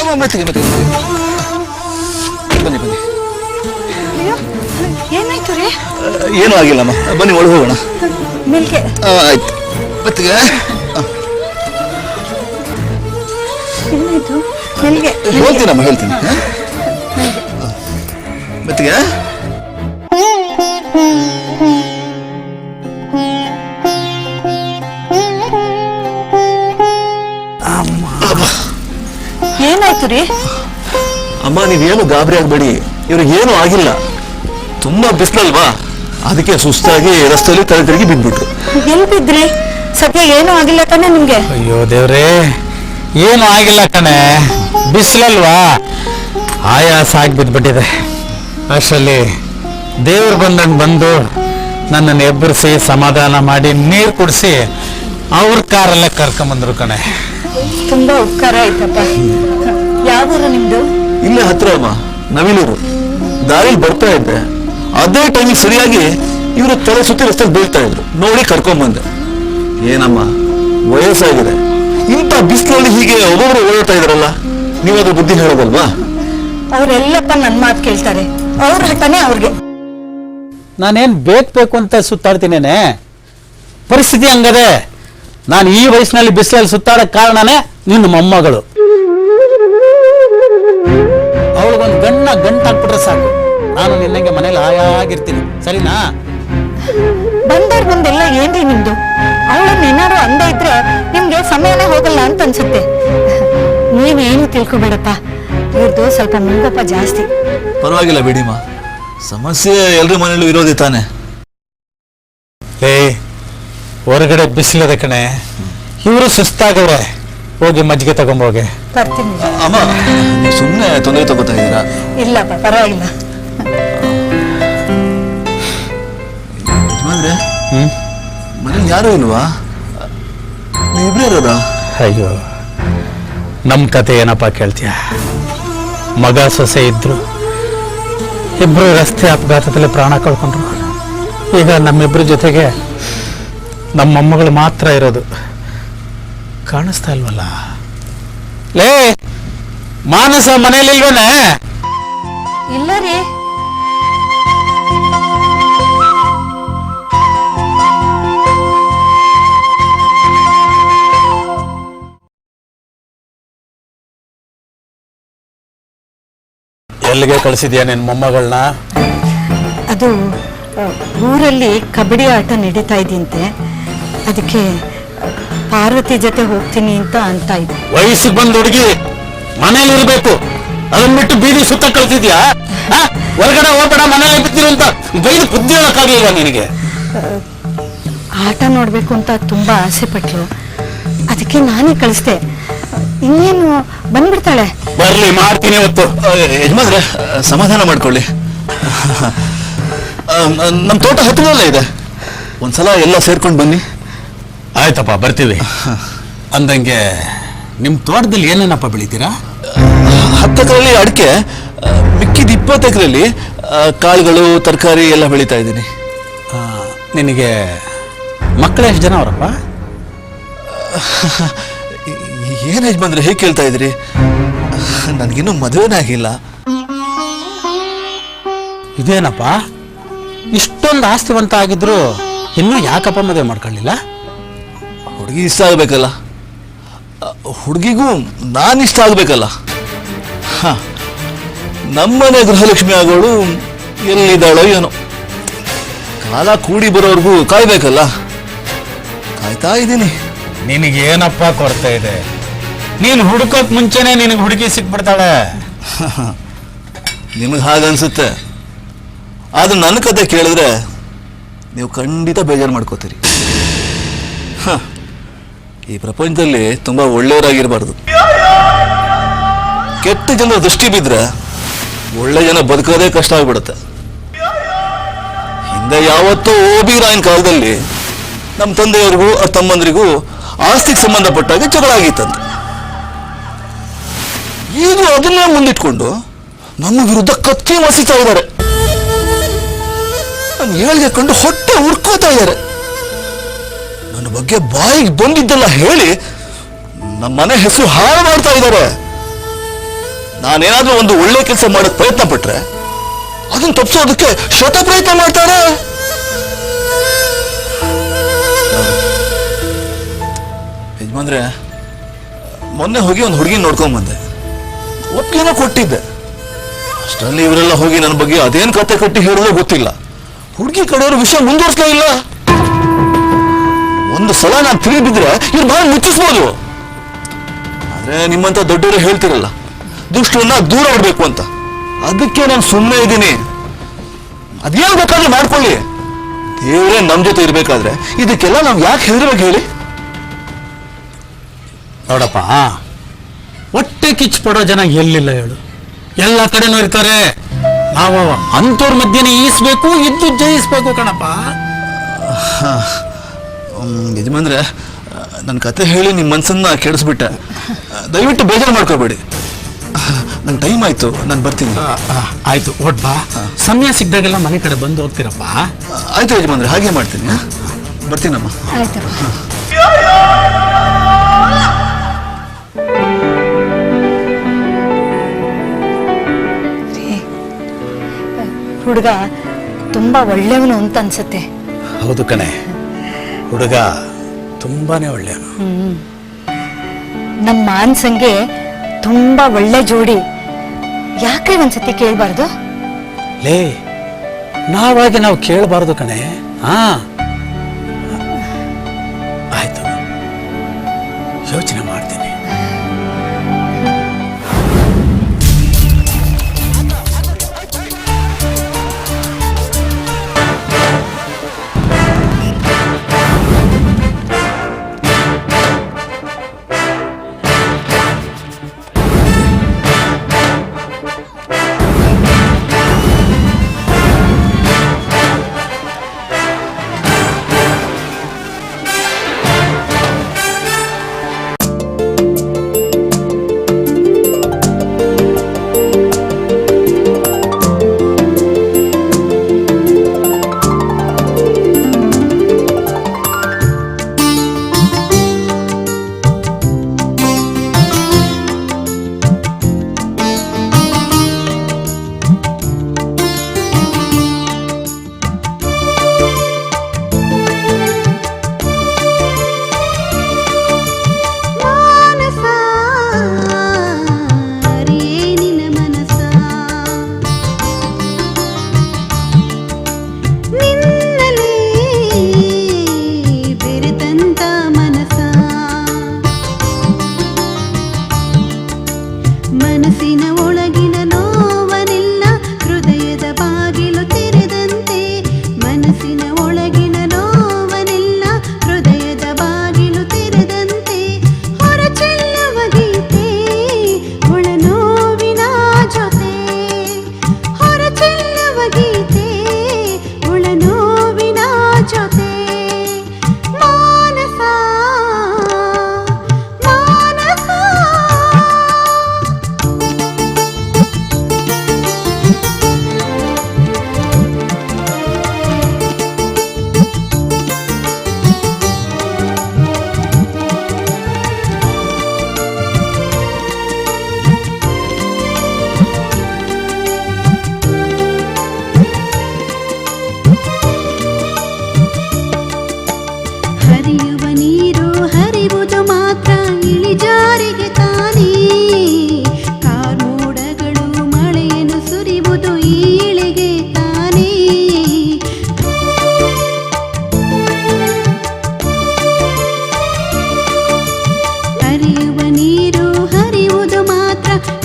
ಬನ್ನಿ ಬನ್ನಿ ಅಮ್ಮ, ಮೆತ್ತಿಗೆ ಮೆತ್ತಿಗೆ ಬನ್ನಿ ಬನ್ನಿ. ಏನಾಯ್ತು ರೀ? ಏನೂ ಆಗಿಲ್ಲಮ್ಮ ಬನ್ನಿ ಒಳಗೆ ಹೋಗೋಣ. ಮಿಲ್ಕೆ. ಆಯ್ತು. ಮೆತ್ತಿಗೆ ಏನಾಯ್ತು? ಮಿಲ್ಗೆ ಹೇಳ್ತೀನಮ್ಮ ಹೇಳ್ತೀನಿ. ಹಾ? ಏನಾಯ್ತು ರೀ ಅಮ್ಮ ನೀವೇನು ಗಾಬರಿ ಆಗಬೇಡಿ. ಇವ್ರಿಗೆ ಏನೂ ಆಗಿಲ್ಲ. ತುಂಬಾ ಬಿಸಿಲಲ್ವಾ? ಅದಕ್ಕೆ ಸುಸ್ತಾಗಿ ರಸ್ತೆಯಲ್ಲಿ ತಲೆ ತಿರುಗಿ ಬಿದ್ಬಿಟ್ರು. ಎಲ್ ಬಿದ್ರಿ? ಸದ್ಯ ಏನೂ ಆಗಿಲ್ಲ ಕಣೆ ನಿಮ್ಗೆ? ಅಯ್ಯೋ ದೇವ್ರೇ ಏನು ಆಗಿಲ್ಲ ಕಣೆ. ಬಿಸಿಲಲ್ವಾ? ಆಯಾಸ ಆಗಿ ಬಿದ್ಬಿಟ್ಟಿದೆ ಅಷ್ಟರಲ್ಲಿ ದೇವ್ರು ಬಂದಂಗೆ ಬಂದು ನನ್ನನ್ನು ಎಬ್ಬರಿಸಿ ಸಮಾಧಾನ ಮಾಡಿ ನೀರು ಕುಡಿಸಿ ಅವ್ರ ಕಾರಲ್ಲೇ ಕರ್ಕೊಂಬಂದ್ರು ಕಣೆ. ತುಂಬಾ ಉಪಕಾರ ಆಯ್ತಪ್ಪ. ಯಾವ ಊರು ನಿಮ್ದು? ಇಲ್ಲೇ ಹತ್ರ ಅಮ್ಮ ನವಿಲೂರು. ದಾರಿಲಿ ಬರ್ತಾ ಇದ್ದೆ. ಅದೇ ಟೈಮಿಗೆ ಸರಿಯಾಗಿ ಇವರು ತಲೆ ಸುತ್ತಿ ರಸ್ತೆ ಬೀಳ್ತಾ ಇದ್ರು. ನೋಡಿ ಕರ್ಕೊಂಬಂದೆ. ಏನಮ್ಮ ವಯಸ್ಸಾಗಿದೆ. ಇಂಥ ಬಿಸಿಲಲ್ಲಿ ಹೀಗೆ ಒಬ್ಬೊಬ್ರು ಓಡಾಡ್ತಾ ಇದಾರಲ್ಲ ನೀವಾದ್ರೂ ಬುದ್ಧಿ ಹೇಳೋದಲ್ವಾ? ಅವರೆಲ್ಲಪ್ಪ ನನ್ನ ಮಾತು ಕೇಳ್ತಾರೆ. ಅವ್ರ ಹಠನೇ ಅವ್ರಿಗೆ. ನಾನೇನು ಬೇಕು ಬೇಕು ಅಂತ ಸುತ್ತಾಡ್ತೀನೇನೆ? ಪರಿಸ್ಥಿತಿ ಹಂಗದೆ. ನಾನು ಈ ವಯಸ್ಸಿನಲ್ಲಿ ಬಿಸಿಲಲ್ಲಿ ಸುತ್ತಾಡೋ ಕಾರಣನೇ ನಿನ್ನ ಮೊಮ್ಮಗಳು. ಅವಳಿಗೊಂದು ಗಣ್ಣ ಗಂಟಾಕ್ಬಿಟ್ರೆ ಸಾಕು. ನಾನು ನಿನ್ನಂಗೆ ಮನೇಲಿ ಹಾಯಾಗಿರ್ತೀನಿ ಸರಿನಾ? ಬಂದವ್ರ ಮುಂದೆಲ್ಲ ಏನ್ರಿ ನಿಮ್ದು? ಅವಳನ್ನ ಏನಾದ್ರು ಅಂದ ಇದ್ರೆ ನಿಮ್ಗೆ ಸಮಯನೇ ಹೋಗಲ್ಲ ಅಂತ ಅನ್ಸುತ್ತೆ. ನೀವೇನು ತಿಳ್ಕೊಬೇಡಪ್ಪ. ಇವ್ರದ್ದು ಸ್ವಲ್ಪ ಮುಂಗಪ್ಪ ಜಾಸ್ತಿ. ಪರವಾಗಿಲ್ಲ ಬಿಡಿಮ್ಮ. ಸಮಸ್ಯೆ ಎಲ್ರ ಮನೇಲೂ ಇರೋದೇ ತಾನೆ. ಏ ಹೊರಗಡೆ ಬಿಸಿಲದ ಕಣೆ. ಇವರು ಸುಸ್ತಾಗವ್ರೆ. ಹೋಗಿ ಮಜ್ಜಿಗೆ ತಗೊಂಬೋಗೆ ಬರ್ತೀನಿ ಅಮ್ಮ ನೀವು ಸುಮ್ಮನೆ ತೊಂದರೆ ತಗೋತಾ ಇದ್ದೀರಾ? ಇಲ್ಲಪ್ಪ ಪರವಾಗಿಲ್ಲ. ಯಜಮಾನ್ರೆ ಮನೇಲಿ ಯಾರೂ ಇಲ್ವಾ? ಇಬ್ಬರೇ ಇರೋದಾ? ಅಯ್ಯೋ ನಮ್ಮ ಕತೆ ಏನಪ್ಪ ಕೇಳ್ತೀಯ? ಮಗ ಸೊಸೆ ಇದ್ರು ಇಬ್ರು ರಸ್ತೆ ಅಪಘಾತದಲ್ಲಿ ಪ್ರಾಣ ಕಳ್ಕೊಂಡ್ರು. ಈಗ ನಮ್ಮಿಬ್ರ ಜೊತೆಗೆ ನಮ್ಮ ಮೊಮ್ಮಗಳು ಮಾತ್ರ ಇರೋದು. ಕಾಣಿಸ್ತಾ ಇಲ್ವಲ್ಲ? ಲೇ ಮಾನಸ ಮನೇಲಿ ಇಲ್ವೇನೆ? ಇಲ್ಲ ರೀ. ಎಲ್ಲಿಗೆ ಕಳಿಸಿದ್ಯಾ ನಿನ್ನ ಮೊಮ್ಮಗಳನ್ನ ಅದು ಊರಲ್ಲಿ ಕಬಡ್ಡಿ ಆಟ ನಡೀತಾ ಇದೆಯಂತೆ. ಅದಕ್ಕೆ ಪಾರ್ವತಿ ಜೊತೆ ಹೋಗ್ತೀನಿ ಅಂತ ಅಂತ ಇದ್ದೆ ವಯಸ್ಸಿಗೆ ಬಂದ ಹುಡುಗಿ ಮನೇಲಿ ಇರ್ಬೇಕು. ಅದನ್ನ ಬಿಟ್ಟು ಬೀದಿ ಸುತ್ತ ಕಳ್ತಿದ್ಯಾ? ಆ? ಹೊರಗಡೆ ಹೋಗ್ಬೇಡ ಮನೇಲಿ ಬಿದ್ದಿರು ಅಂತ ಬೈದು ಬುದ್ಧಿ ಹೇಳಕ್ಕಾಗಲಿಲ್ಲ ನಿನಗೆ? ಆಟ ನೋಡಬೇಕು ಅಂತ ತುಂಬಾ ಆಸೆ ಪಟ್ಲು. ಅದಕ್ಕೆ ನಾನೇ ಕಳಿಸ್ದೆ. ಇನ್ನೇನು ಬಂದ್ಬಿಡ್ತಾಳೆ? ಬರ್ಲಿ ಮಾಡ್ತೀನಿ ಇವತ್ತು. ಯಜಮಾನ್ರೆ ಸಮಾಧಾನ ಮಾಡ್ಕೊಳ್ಳಿ. ನಮ್ಮ ತೋಟ ಹತ್ತಿರದಲ್ಲೇ ಇದೆ. ಒಂದ್ಸಲ ಎಲ್ಲ ಸೇರ್ಕೊಂಡು ಬನ್ನಿ. ಆಯ್ತಪ್ಪ ಬರ್ತೀವಿ. ಅಂದಂಗೆ ನಿಮ್ಮ ತೋಟದಲ್ಲಿ ಏನೇನಪ್ಪ ಬೆಳಿತೀರಾ? ಹತ್ತು ಎಕರೆಯಲ್ಲಿ ಅಡಿಕೆ ಮಿಕ್ಕಿದ ಇಪ್ಪತ್ತು ಎಕರೆಯಲ್ಲಿ ಕಾಳುಗಳು ತರಕಾರಿ ಎಲ್ಲ ಬೆಳೀತಾ ಇದ್ದೀನಿ. ನಿನಗೆ ಮಕ್ಕಳು ಎಷ್ಟು ಜನ ಅವರಪ್ಪ? ಏನು ಯಜಮಾನ್ರೆ ಹೇಗೆ ಕೇಳ್ತಾ ಇದ್ರಿ? ನನಗಿನ್ನೂ ಮದುವೆನೇ ಆಗಿಲ್ಲ. ಇದೇನಪ್ಪ? ಇಷ್ಟೊಂದು ಆಸ್ತಿವಂತ ಆಗಿದ್ರು ಇನ್ನೂ ಯಾಕಪ್ಪ ಮದುವೆ ಮಾಡ್ಕೊಳ್ಳಿಲ್ಲ? ಹುಡುಗಿ ಇಷ್ಟ ಆಗಬೇಕಲ್ಲ? ಹುಡುಗಿಗೂ ನಾನು ಇಷ್ಟ ಆಗಬೇಕಲ್ಲ? ಹಾಂ ನಮ್ಮನೆ ಗೃಹಲಕ್ಷ್ಮಿ ಆಗೋಳು ಎಲ್ಲಿದ್ದಾಳೋ ಏನೋ. ಕಾಲ ಕೂಡಿ ಬರೋರ್ಗೂ ಕಾಯ್ಬೇಕಲ್ಲ? ಕಾಯ್ತಾ ಇದ್ದೀನಿ. ನಿನಗೇನಪ್ಪ ಕೊರತೆ ಇದೆ? ನೀನು ಹುಡುಕೋಕ್ ಮುಂಚೆನೆ ನಿನಗೆ ಹುಡುಗಿ ಸಿಕ್ಬಿಡ್ತಾಳೆ. ನಿಮಗೆ ಹಾಗನ್ಸುತ್ತೆ ಆದ್ರೆ ನನ್ನ ಕತೆ ಕೇಳಿದ್ರೆ ನೀವು ಖಂಡಿತ ಬೇಜಾರು ಮಾಡ್ಕೋತೀರಿ. ಈ ಪ್ರಪಂಚದಲ್ಲಿ ತುಂಬಾ ಒಳ್ಳೆಯವರಾಗಿರಬಾರ್ದು ಕೆಟ್ಟ ಜನರ ದೃಷ್ಟಿ ಬಿದ್ರೆ ಒಳ್ಳೆ ಜನ ಬದುಕೋದೇ ಕಷ್ಟ ಆಗ್ಬಿಡುತ್ತೆ. ಹಿಂದೆ ಯಾವತ್ತೋ ಓಬಿ ರಾಯನ್ ಕಾಲದಲ್ಲಿ ನಮ್ಮ ತಂದೆಯವ್ರಿಗೂ, ತಮ್ಮಂದ್ರಿಗೂ ಆಸ್ತಿಗೆ ಸಂಬಂಧಪಟ್ಟಾಗ ಜಗಳ ಆಗಿತ್ತಂತೆ. ಈಗ ಅದನ್ನೇ ಮುಂದಿಟ್ಕೊಂಡು ನಮ್ಮ ವಿರುದ್ಧ ಕತ್ತಿ ಮಸಿತಾ ಇದ್ದಾರೆ. ನಾನು ಹೇಳಿಗೆ ಕಂಡು ಹೊಟ್ಟೆ ಉರ್ಕೋತಾ ಇದ್ದಾರೆ. ನನ್ನ ಬಗ್ಗೆ ಬಾಯಿಗೆ ಬಂದಿದ್ದೆಲ್ಲ ಹೇಳಿ ನಮ್ಮ ಮನೆ ಹೆಸರು ಹಾಳು ಮಾಡ್ತಾ ಇದ್ದಾರೆ. ನಾನೇನಾದ್ರೂ ಒಂದು ಒಳ್ಳೆ ಕೆಲಸ ಮಾಡಕ್ ಪ್ರಯತ್ನ ಪಟ್ರೆ ಅದನ್ನ ತಪ್ಪಿಸೋದಕ್ಕೆ ಶತ ಪ್ರಯತ್ನ ಮಾಡ್ತಾರೆ. ಯಜಮಾನ್ರೆ, ಮೊನ್ನೆ ಹೋಗಿ ಒಂದು ಹುಡುಗಿ ನೋಡ್ಕೊಂಡ್ ಬಂದೆ. ಒಪ್ಪಿಗೆನೋ ಕೊಟ್ಟಿದ್ದೆ. ಅಷ್ಟರಲ್ಲಿ ಇವರೆಲ್ಲ ಹೋಗಿ ನನ್ನ ಬಗ್ಗೆ ಅದೇನು ಕತೆ ಕಟ್ಟಿ ಹೇಳೋದೋ ಗೊತ್ತಿಲ್ಲ. ಹುಡುಗಿ ಕಡೆಯವರು ವಿಷಯ ಮುಂದುವರ್ಸ್ಲೇ ಇಲ್ಲ. ಒಂದು ಸಲ ನಾನು ತಿರುಗಿ ಬಿದ್ರೆ ಇವ್ರು ಬಾಯಿ ಮುಚ್ಚಿಸ್ಬೋದು. ಆದ್ರೆ ನಿಮ್ಮಂತ ದೊಡ್ಡವರು ಹೇಳ್ತಿರಲ್ಲ ದುಷ್ಟರನ್ನ ದೂರ ಇಡಬೇಕು ಅಂತ. ಅದಕ್ಕೆ ನಾನು ಸುಮ್ಮನೆ ಇದ್ದೀನಿ. ಅದೇನು ಬೇಕಾದ್ರೆ ಮಾಡ್ಕೊಳ್ಳಿ. ದೇವರೇ ನಮ್ ಜೊತೆ ಇರ್ಬೇಕಾದ್ರೆ ಇದಕ್ಕೆಲ್ಲ ನಾವು ಯಾಕೆ ಹೆದರ್ಬೇಕು ಹೇಳಿ? ನೋಡಪ್ಪ ಹೊಟ್ಟೆ ಕಿಚ್ಚು ಪಡೋ ಜನ ಎಲ್ಲಿಲ್ಲ ಹೇಳು. ಎಲ್ಲ ಕಡೆನೂ ಇರ್ತಾರೆ. ನಾವು ಅಂಥವ್ರ ಮಧ್ಯನೇ ಈಸ್ಬೇಕು ಇದ್ದು ಜಯಿಸ್ಬೇಕು ಕಣಪ್ಪ. ಯಜಮಾನ್ರೆ ನನ್ನ ಕತೆ ಹೇಳಿ ನಿಮ್ಮ ಮನಸ್ಸನ್ನು ಕೆಡಿಸ್ಬಿಟ್ಟೆ. ದಯವಿಟ್ಟು ಬೇಜಾರು ಮಾಡ್ಕೋಬೇಡಿ. ನಂಗೆ ಟೈಮ್ ಆಯ್ತು ನಾನು ಬರ್ತೀನಿ. ಆಯಿತು ಒಟ್ ಬಾ. ಸಮಯ ಸಿಗ್ದಾಗೆಲ್ಲ ಮನೆ ಕಡೆ ಬಂದು ಹೋಗ್ತೀರಪ್ಪ. ಆಯ್ತು ಯಜಮಾನ್ರೆ ಹಾಗೆ ಮಾಡ್ತೀನಿ ಬರ್ತೀನಮ್ಮ. ಹುಡುಗ ತುಂಬಾ ಒಳ್ಳೆಯವನು ಅಂತ ಅನ್ಸುತ್ತೆ. ಹೌದು ಕಣೆ. ಹುಡುಗ ತುಂಬಾನೇ ಒಳ್ಳೆಯವನು. ನಮ್ಮ ಮಾನ್ಸಂಗೆ ತುಂಬಾ ಒಳ್ಳೆ ಜೋಡಿ. ಯಾಕೆ ಒಂದ್ಸತಿ ಕೇಳ್ಬಾರ್ದು? ಲೇ ನಾವಾಗಿ ನಾವು ಕೇಳಬಾರ್ದು ಕಣೆ. ಹಾ.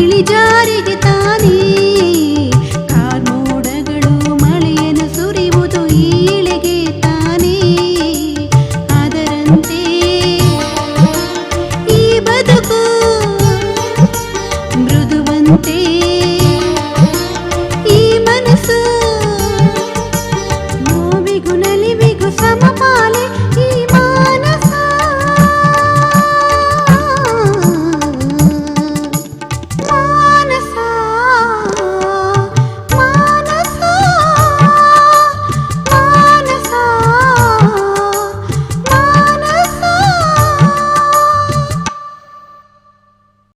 ಇಳಿಜಾರಿಗೆ ತಾ